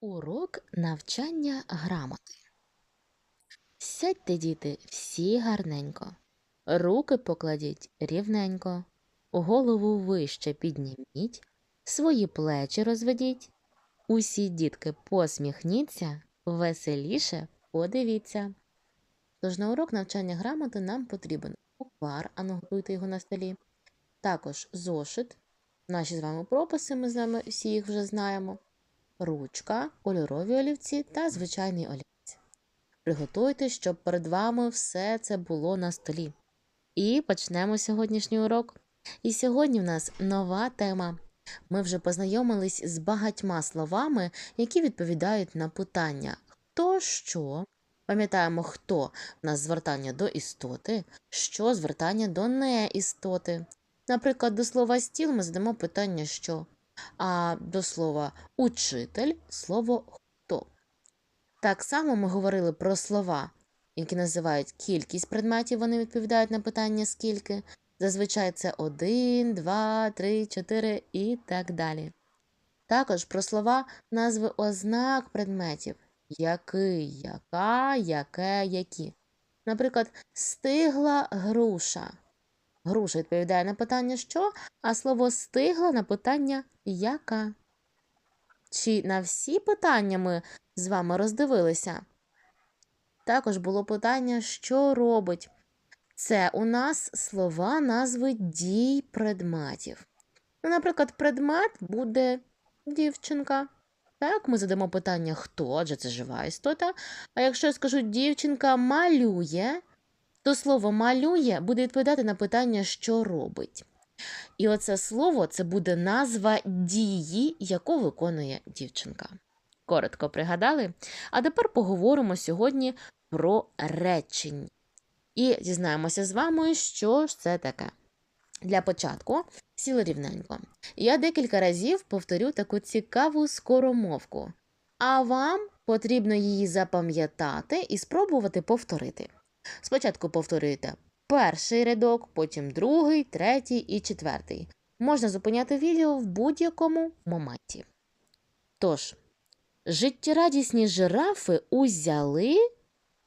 Урок навчання грамоти. Сядьте, діти, всі гарненько. Руки покладіть рівненько, голову вище підніміть, свої плечі розведіть. Усі дітки посміхніться, веселіше подивіться. Тож на урок навчання грамоти нам потрібен буквар, а ну його на столі. Також зошит, наші з вами прописи, ми з вами всі їх вже знаємо ручка, кольорові олівці та звичайний олівець. Приготуйте, щоб перед вами все це було на столі. І почнемо сьогоднішній урок. І сьогодні в нас нова тема. Ми вже познайомились з багатьма словами, які відповідають на питання хто що. Пам'ятаємо, хто в нас звертання до істоти, що звертання до неістоти. Наприклад, до слова стіл ми задамо питання що, а до слова учитель слово хто. Так само ми говорили про слова, які називають кількість предметів, вони відповідають на питання скільки. Зазвичай це один, два, три, чотири і так далі. Також про слова назви ознак предметів який, яка, яке, які. Наприклад, стигла груша. Груша відповідає на питання що, а слово стигла на питання яка. Чи на всі питання ми з вами роздивилися? Також було питання, що робить. Це у нас слова назви дій предметів. Ну, наприклад, предмет буде дівчинка. Так, ми задамо питання хто, адже це жива істота. А якщо я скажу дівчинка малює, то слово малює буде відповідати на питання, що робить. І оце слово це буде назва дії, яку виконує дівчинка. Коротко пригадали? А тепер поговоримо сьогодні про речення. І дізнаємося з вами, що ж це таке. Для початку сіли рівненько. Я декілька разів повторю таку цікаву скоромовку, а вам потрібно її запам'ятати і спробувати повторити. Спочатку повторюйте перший рядок, потім другий, третій і четвертий. Можна зупиняти відео в будь-якому моменті. Тож, життєрадісні жирафи узяли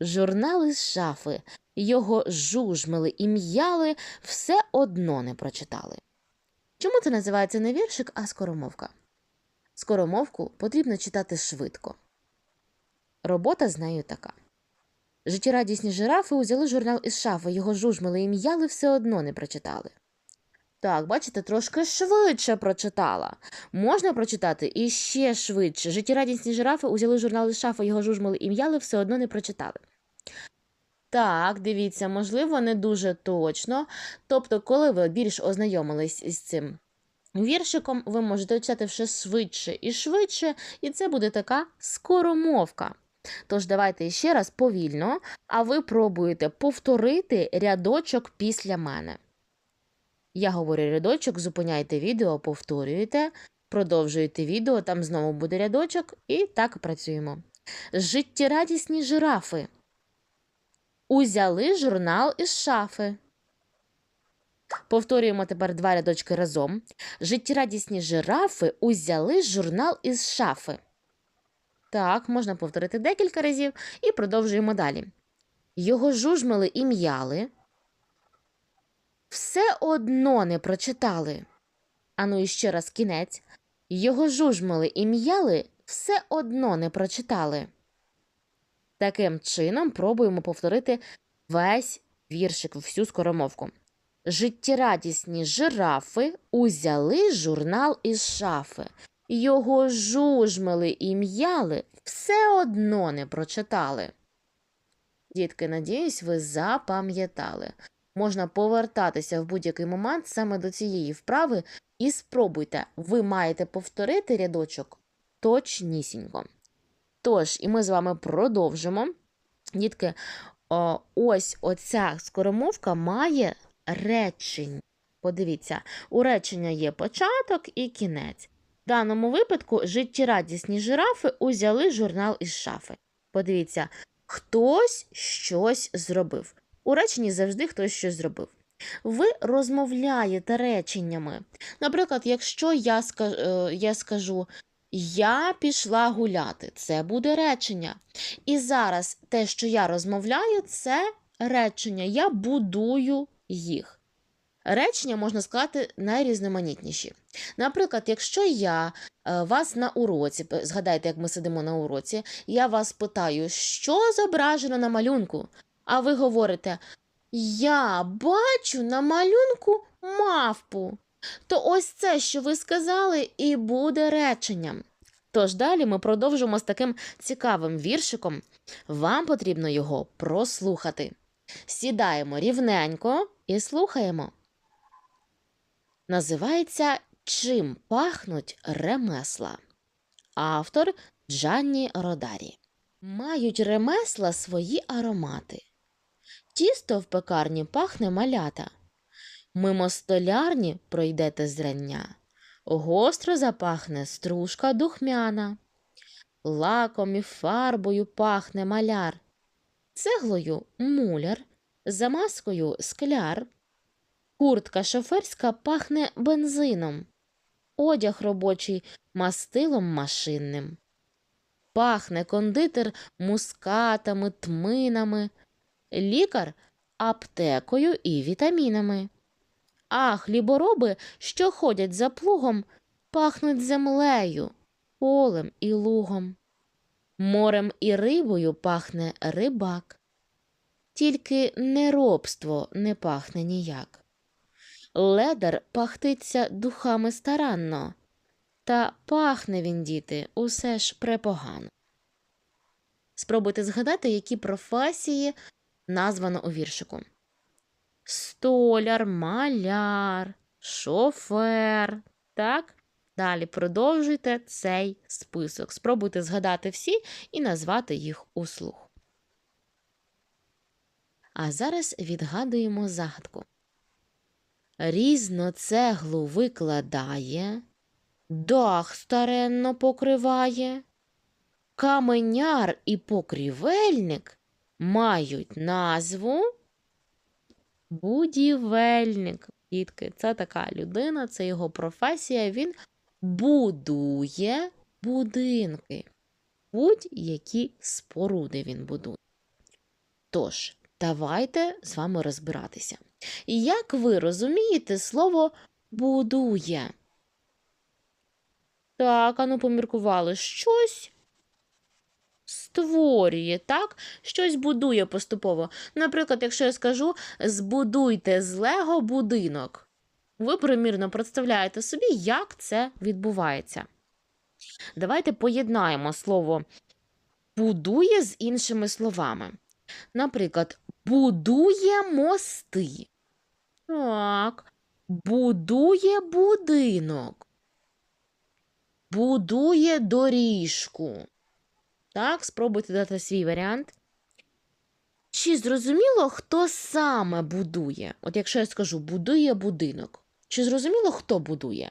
журнали з шафи, його жужмили і м'яли, все одно не прочитали. Чому це називається не віршик, а скоромовка? Скоромовку потрібно читати швидко. Робота з нею така. Життєрадісні жирафи узяли журнал із шафи, його жужмили і м'яли, все одно не прочитали. Так, бачите, трошки швидше прочитала. Можна прочитати і ще швидше. Життєрадісні жирафи узяли журнал із шафи, його жужмили і м'яли, все одно не прочитали. Так, дивіться, можливо, не дуже точно. Тобто, коли ви більш ознайомились із цим віршиком, ви можете читати все швидше і швидше, і це буде така скоромовка. Тож давайте ще раз повільно, а ви пробуєте повторити рядочок після мене. Я говорю рядочок, зупиняйте відео, повторюєте, продовжуєте відео, там знову буде рядочок, і так працюємо. Життєрадісні жирафи. Узяли журнал із шафи. Повторюємо тепер два рядочки разом. Життєрадісні жирафи узяли журнал із шафи. Так, можна повторити декілька разів і продовжуємо далі. Його жужмили і м'яли. Все одно не прочитали. Ану іще раз кінець. Його жужмили і м'яли, все одно не прочитали. Таким чином пробуємо повторити весь віршик, всю скоромовку. Життєрадісні жирафи узяли журнал із шафи. Його жужмили і м'яли, все одно не прочитали. Дітки, надіюсь, ви запам'ятали. Можна повертатися в будь-який момент саме до цієї вправи і спробуйте, ви маєте повторити рядочок точнісінько. Тож, і ми з вами продовжимо. Дітки, ось оця скоромовка має речення. Подивіться, у речення є початок і кінець. В даному випадку життєрадісні жирафи узяли журнал із шафи. Подивіться, хтось щось зробив. У реченні завжди хтось щось зробив. Ви розмовляєте реченнями. Наприклад, якщо я, ска- е, я скажу Я пішла гуляти. Це буде речення. І зараз те, що я розмовляю, це речення. Я будую їх. Речення можна сказати найрізноманітніші. Наприклад, якщо я е, вас на уроці, згадайте, як ми сидимо на уроці, я вас питаю, що зображено на малюнку? А ви говорите, я бачу на малюнку мавпу. То ось це, що ви сказали, і буде реченням. Тож далі ми продовжимо з таким цікавим віршиком. Вам потрібно його прослухати. Сідаємо рівненько і слухаємо. Називається Чим пахнуть ремесла. Автор Джанні Родарі. Мають ремесла свої аромати. Тісто в пекарні пахне малята. Мимо столярні пройдете зрання. Гостро запахне стружка духмяна. Лаком і фарбою пахне маляр. Цеглою муляр, замазкою скляр. Куртка шоферська пахне бензином. Одяг робочий мастилом машинним. Пахне кондитер мускатами, тминами, лікар аптекою і вітамінами. А хлібороби, що ходять за плугом, пахнуть землею, полем і лугом. Морем і рибою пахне рибак. Тільки неробство не пахне ніяк. Ледар пахтиться духами старанно, та пахне він, діти, усе ж препогано. Спробуйте згадати, які професії названо у віршику. Столяр, маляр, шофер. Так? Далі продовжуйте цей список. Спробуйте згадати всі і назвати їх услух. А зараз відгадуємо загадку. Різно цеглу викладає, дах старенно покриває, каменяр і покрівельник мають назву будівельник. Дітки, це така людина, це його професія. Він будує будинки. Будь-які споруди він будує. Тож, давайте з вами розбиратися. Як ви розумієте слово будує? Так, ану поміркували щось створює, так? Щось будує поступово. Наприклад, якщо я скажу збудуйте з Лего будинок, ви примірно представляєте собі, як це відбувається. Давайте поєднаємо слово будує з іншими словами. Наприклад, будує мости. Так. Будує будинок. Будує доріжку. Так, спробуйте дати свій варіант. Чи зрозуміло, хто саме будує? От якщо я скажу будує будинок, чи зрозуміло, хто будує?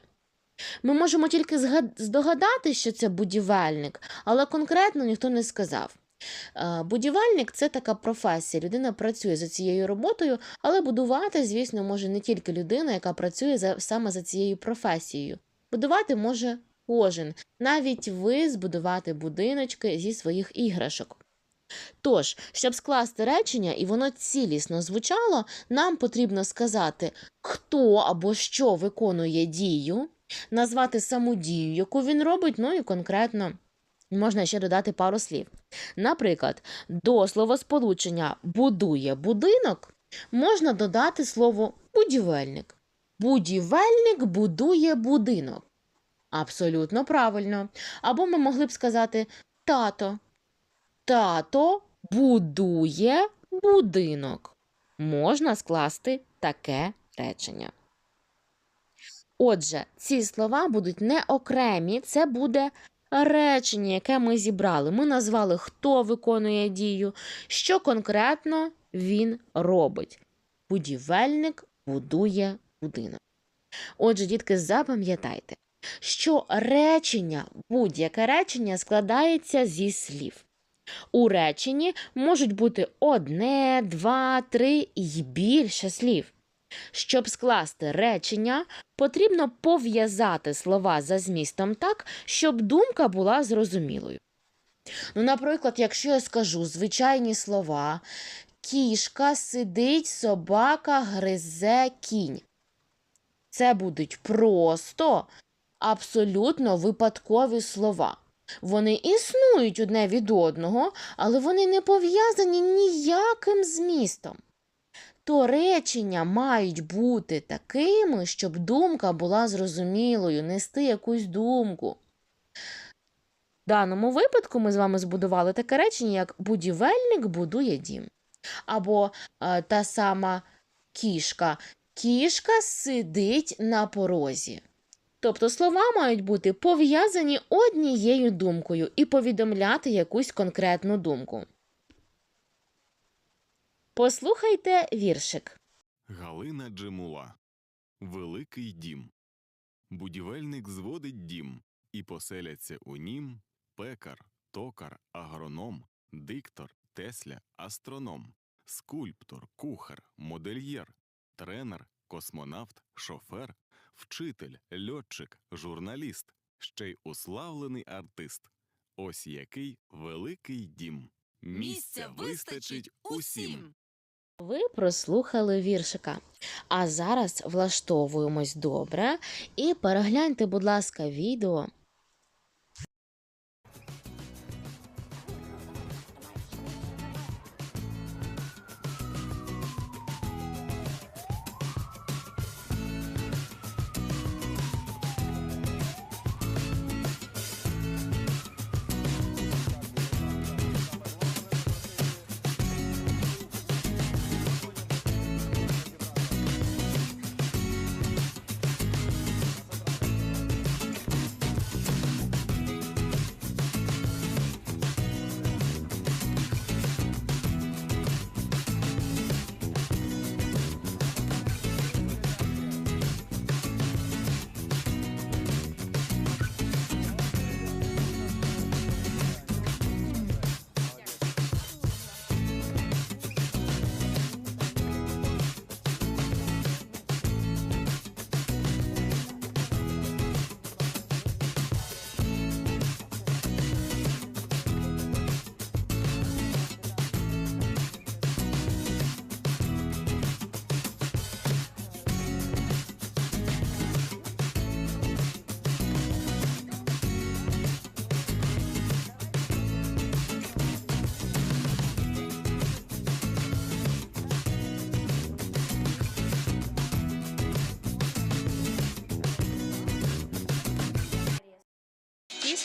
Ми можемо тільки здогадати, що це будівельник, але конкретно ніхто не сказав. Е, Будівельник це така професія. Людина працює за цією роботою, але будувати, звісно, може не тільки людина, яка працює за, саме за цією професією. Будувати може кожен, навіть ви збудувати будиночки зі своїх іграшок. Тож, щоб скласти речення і воно цілісно звучало, нам потрібно сказати, хто або що виконує дію, назвати саму дію, яку він робить, ну і конкретно можна ще додати пару слів. Наприклад, до словосполучення будує будинок можна додати слово будівельник. Будівельник будує будинок. Абсолютно правильно. Або ми могли б сказати тато. Тато будує будинок. Можна скласти таке речення. Отже, ці слова будуть не окремі, це буде речення, яке ми зібрали. Ми назвали, хто виконує дію, що конкретно він робить. Будівельник будує будинок. Отже, дітки, запам'ятайте, що речення, будь-яке речення складається зі слів. У реченні можуть бути одне, два, три і більше слів. Щоб скласти речення, потрібно пов'язати слова за змістом так, щоб думка була зрозумілою. Ну, наприклад, якщо я скажу звичайні слова кішка сидить, собака гризе кінь. Це будуть просто абсолютно випадкові слова. Вони існують одне від одного, але вони не пов'язані ніяким змістом. То речення мають бути такими, щоб думка була зрозумілою, нести якусь думку. В даному випадку ми з вами збудували таке речення, як будівельник будує дім. Або е, та сама кішка. Кішка сидить на порозі. Тобто слова мають бути пов'язані однією думкою і повідомляти якусь конкретну думку. Послухайте віршик. Галина Джемула. Великий дім. Будівельник зводить дім, і поселяться у нім пекар, токар, агроном, диктор, тесля, астроном, скульптор, кухар, модельєр, тренер, космонавт, шофер, вчитель, льотчик, журналіст, ще й уславлений артист. Ось який великий дім. Місця вистачить усім. Ви прослухали віршика. А зараз влаштовуємось добре і перегляньте, будь ласка, відео.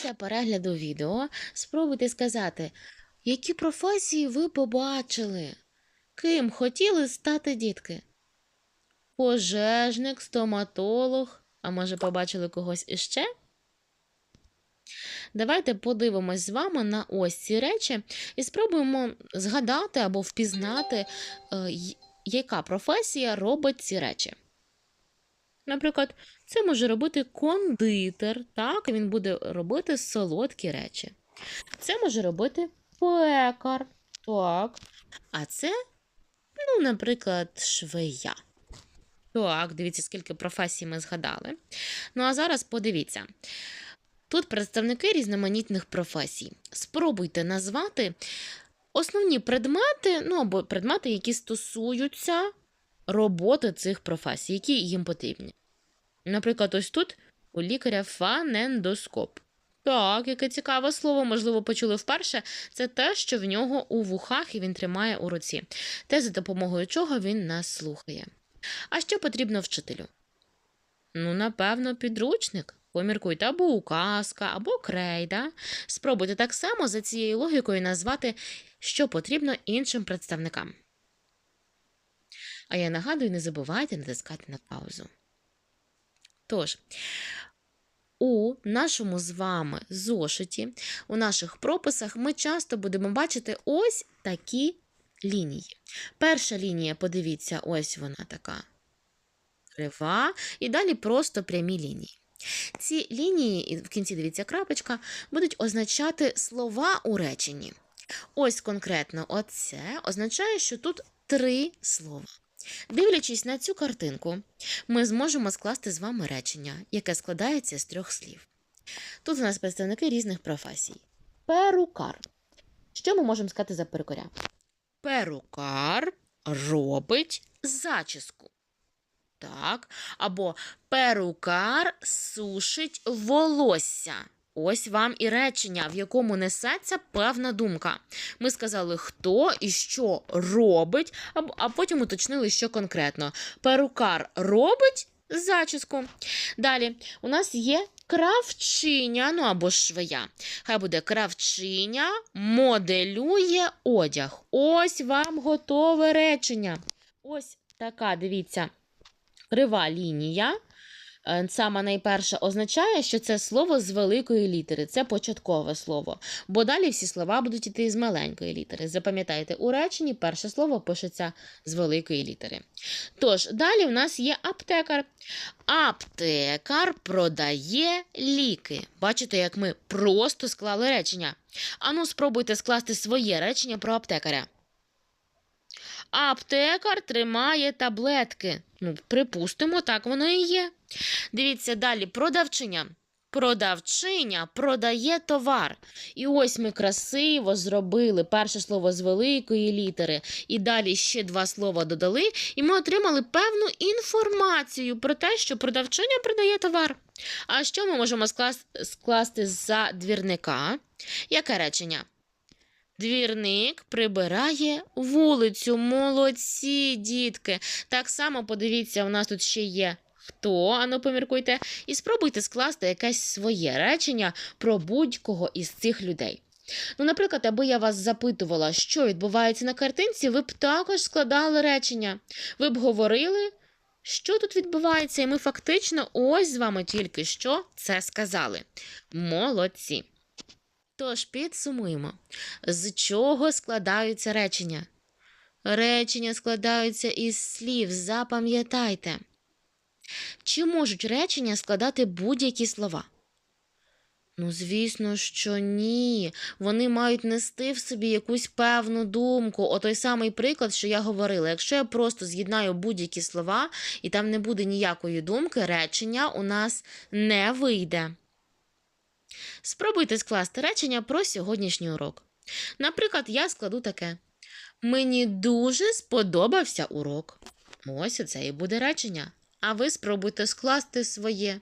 Після перегляду відео спробуйте сказати, які професії ви побачили, ким хотіли стати дітки? Пожежник, стоматолог, а може побачили когось іще? Давайте подивимось з вами на ось ці речі і спробуємо згадати або впізнати, е, яка професія робить ці речі. Наприклад, це може робити кондитер, так, він буде робити солодкі речі. Це може робити пекар, так. А це, ну, наприклад, швея. Так, дивіться, скільки професій ми згадали. Ну а зараз подивіться. Тут представники різноманітних професій. Спробуйте назвати основні предмети, ну або предмети, які стосуються роботи цих професій, які їм потрібні. Наприклад, ось тут у лікаря фанендоскоп. Так, яке цікаве слово, можливо, почули вперше. Це те, що в нього у вухах і він тримає у руці, те, за допомогою чого він нас слухає. А що потрібно вчителю? Ну, напевно, підручник. Поміркуйте або указка, або крейда. Спробуйте так само за цією логікою назвати, що потрібно іншим представникам. А я нагадую, не забувайте натискати на паузу. Тож, у нашому з вами зошиті, у наших прописах ми часто будемо бачити ось такі лінії. Перша лінія, подивіться, ось вона така крива, і далі просто прямі лінії. Ці лінії, в кінці дивіться крапочка, будуть означати слова у реченні. Ось конкретно оце означає, що тут три слова. Дивлячись на цю картинку, ми зможемо скласти з вами речення, яке складається з трьох слів. Тут у нас представники різних професій. Перукар. Що ми можемо сказати за перукаря? Перукар робить зачіску. Так. Або перукар сушить волосся. Ось вам і речення, в якому несеться певна думка. Ми сказали, хто і що робить, а, потім уточнили, що конкретно. Перукар робить зачіску. Далі у нас є кравчиня, ну або швея. Хай буде кравчиня, моделює одяг. Ось вам готове речення. Ось така, дивіться, крива лінія. Е, Сама найперша означає, що це слово з великої літери, це початкове слово. Бо далі всі слова будуть йти з маленької літери. Запам'ятайте, у реченні перше слово пишеться з великої літери. Тож, далі в нас є аптекар. Аптекар продає ліки. Бачите, як ми просто склали речення. Ану, спробуйте скласти своє речення про аптекаря. Аптекар тримає таблетки. Ну, припустимо, так воно і є. Дивіться далі, продавчиня. Продавчиня продає товар. І ось ми красиво зробили перше слово з великої літери, і далі ще два слова додали, і ми отримали певну інформацію про те, що продавчиня продає товар. А що ми можемо склас- скласти за двірника? Яке речення? Двірник прибирає вулицю. Молодці, дітки. Так само подивіться, у нас тут ще є хто, ану поміркуйте, і спробуйте скласти якесь своє речення про будь-кого із цих людей. Ну, наприклад, аби я вас запитувала, що відбувається на картинці, ви б також складали речення. Ви б говорили, що тут відбувається, і ми фактично ось з вами тільки що це сказали. Молодці. Тож підсумуємо, з чого складаються речення? Речення складаються із слів, запам'ятайте. Чи можуть речення складати будь-які слова? Ну, звісно, що ні. Вони мають нести в собі якусь певну думку. О той самий приклад, що я говорила. Якщо я просто з'єднаю будь-які слова, і там не буде ніякої думки, речення у нас не вийде. Спробуйте скласти речення про сьогоднішній урок. Наприклад, я складу таке: Мені дуже сподобався урок. Ось оце і буде речення. А ви спробуйте скласти своє.